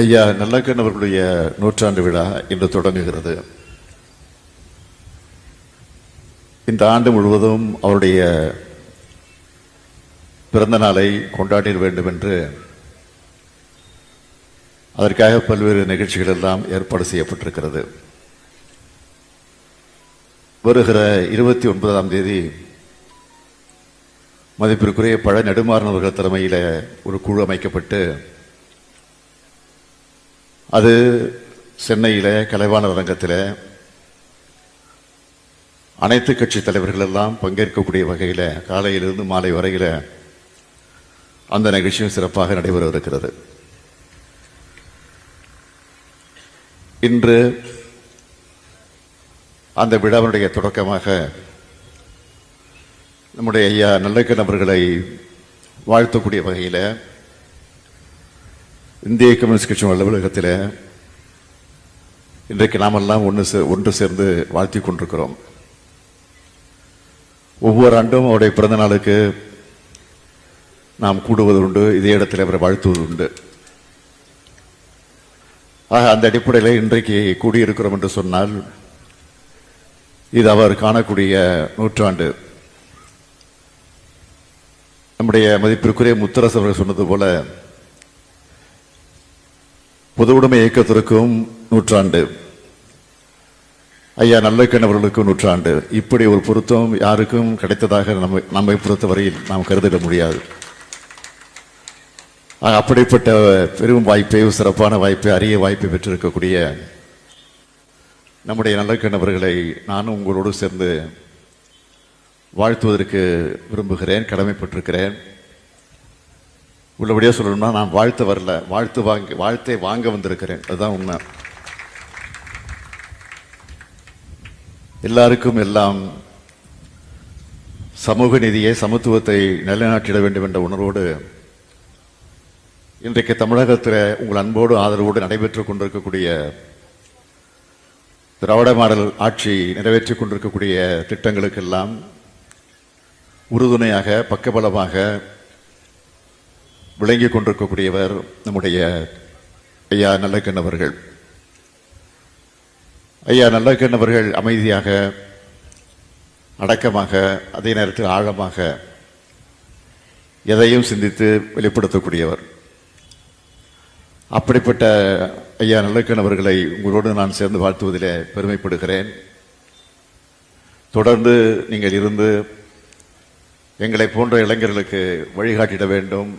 ஐயா நல்லக்கண் அவர்களுடைய நூற்றாண்டு விழா இன்று தொடங்குகிறது. இந்த ஆண்டு முழுவதும் அவருடைய பிறந்த நாளை கொண்டாடிட வேண்டும் என்று அதற்காக பல்வேறு நிகழ்ச்சிகள் எல்லாம் ஏற்பாடு செய்யப்பட்டிருக்கிறது. வருகிற இருபத்தி ஒன்பதாம் தேதி மதிப்பிற்குரிய பழ நெடுமாறனவர்கள் தலைமையில் ஒரு குழு அமைக்கப்பட்டு அது சென்னையில் கலைவாணர் அரங்கத்தில் அனைத்து கட்சி தலைவர்கள் எல்லாம் பங்கேற்கக்கூடிய வகையில் காலையிலிருந்து மாலை வரையில் அந்த நிகழ்ச்சியும் சிறப்பாக நடைபெறவிருக்கிறது. இன்று அந்த விழாவினுடைய தொடக்கமாக நம்முடைய ஐயா நல்லக்கண் அவர்களை வாழ்த்தக்கூடிய வகையில் இந்திய கம்யூனிஸ்ட் கட்சி அலுவலகத்தில் இன்றைக்கு நாமெல்லாம் ஒன்று சே ஒன்று சேர்ந்து வாழ்த்தி கொண்டிருக்கிறோம். ஒவ்வொரு ஆண்டும் அவருடைய பிறந்த நாளுக்கு நாம் கூடுவது உண்டு இதே இடத்தில் அவரை வாழ்த்துவது உண்டு. ஆக அந்த அடிப்படையில் இன்றைக்கு கூடியிருக்கிறோம் என்று சொன்னால் இது அவர் காணக்கூடிய நூற்றாண்டு. நம்முடைய மதிப்பிற்குரிய முத்தரசு அவர்கள் சொன்னது போல பொது உடைமை இயக்கத்திற்கும் நூற்றாண்டு. ஐயா நல்லக்கண் அவர்களுக்கும் நூற்றாண்டு. இப்படி ஒரு பொருத்தம் யாருக்கும் கிடைத்ததாக நம்ம நம்மை பொறுத்தவரையில் நாம் கருதிட முடியாது. அப்படிப்பட்ட பெரும் வாய்ப்பை சிறப்பான வாய்ப்பை அரிய வாய்ப்பை பெற்றிருக்கக்கூடிய நம்முடைய நல்லக்கண் அவர்களை நானும் உங்களோடு சேர்ந்து வாழ்த்துவதற்கு விரும்புகிறேன் கடமைப்பட்டிருக்கிறேன். உள்ளபடியாக சொல்லணும்னா நான் வாழ்த்து வரல. வாழ்த்து வாங்க வாழ்த்தை வாங்க வந்திருக்கிறேன். அதுதான் உண்மை. எல்லாருக்கும் எல்லாம் சமூக நீதியை சமத்துவத்தை நிலைநாட்டிட வேண்டும் என்ற உணர்வோடு இன்றைக்கு தமிழகத்தில் உங்கள் அன்போடு ஆதரவோடு நடைபெற்றுக் கொண்டிருக்கக்கூடிய திராவிட மாடல் ஆட்சி நிறைவேற்றிக் கொண்டிருக்கக்கூடிய திட்டங்களுக்கெல்லாம் உறுதுணையாக பக்கபலமாக விளங்கிக் கொண்டிருக்கக்கூடியவர் நம்முடைய ஐயா நல்லக்கண் அவர்கள். ஐயா நல்லக்கண் அவர்கள் அமைதியாக அடக்கமாக அதே நேரத்தில் ஆழமாக எதையும் சிந்தித்து வெளிப்படுத்தக்கூடியவர். அப்படிப்பட்ட ஐயா நல்லக்கண் அவர்களை உங்களோடு நான் சேர்ந்து வாழ்த்துவதிலே பெருமைப்படுகிறேன். தொடர்ந்து நீங்கள் இருந்து எங்களை போன்ற இளைஞர்களுக்கு வழிகாட்டிட வேண்டும்.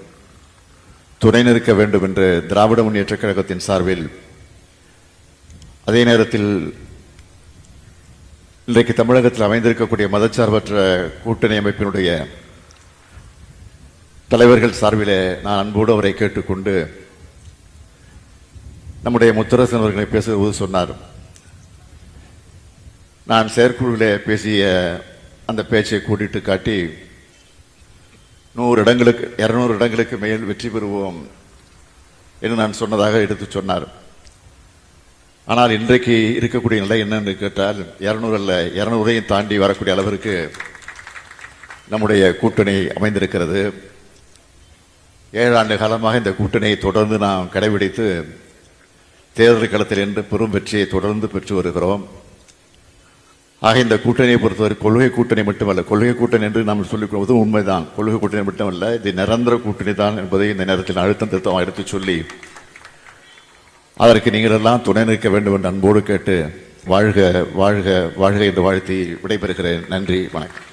துணை நிற்க வேண்டும் என்று திராவிட முன்னேற்றக் கழகத்தின் சார்பில் அதே நேரத்தில் இன்றைக்கு தமிழகத்தில் அமைந்திருக்கக்கூடிய மதச்சார்பற்ற கூட்டணி அமைப்பினுடைய தலைவர்கள் சார்பிலே நான் அன்போடு அவரை கேட்டுக்கொண்டு நம்முடைய முத்தரசன் அவர்களை பேசுவது சொன்னார். நான் செயற்குழுவிலே பேசிய அந்த பேச்சை கூட்டிட்டு காட்டி நூறு இடங்களுக்கு இரநூறு இடங்களுக்கு மேல் வெற்றி பெறுவோம் என்று நான் சொன்னதாக எடுத்து சொன்னார். ஆனால் இன்றைக்கு இருக்கக்கூடிய நிலை என்னன்னு கேட்டால் இரநூறு அல்ல இரநூறையும் தாண்டி வரக்கூடிய அளவிற்கு நம்முடைய கூட்டணி அமைந்திருக்கிறது. ஏழாண்டு காலமாக இந்த கூட்டணியை தொடர்ந்து நாம் கடைபிடித்து தேர்தல் களத்தில் என்று பெரும் வெற்றியை தொடர்ந்து பெற்று வருகிறோம். ஆக இந்த கூட்டணியை பொறுத்தவரை கொள்கை கூட்டணி மட்டுமல்ல. கொள்கை கூட்டணி என்று நாம் சொல்லிக்கொள்வதும் உண்மைதான். கொள்கை கூட்டணி மட்டுமல்ல இது நிரந்தர கூட்டணி தான் என்பதை இந்த நேரத்தில் அழுத்தம் திருத்தம் எடுத்து சொல்லி அதற்கு நீங்கள் எல்லாம் துணை நிற்க வேண்டும் என்று அன்போடு கேட்டு வாழ்க வாழ்க வாழ்க என்று வாழ்த்தி விடைபெறுகிறேன். நன்றி வணக்கம்.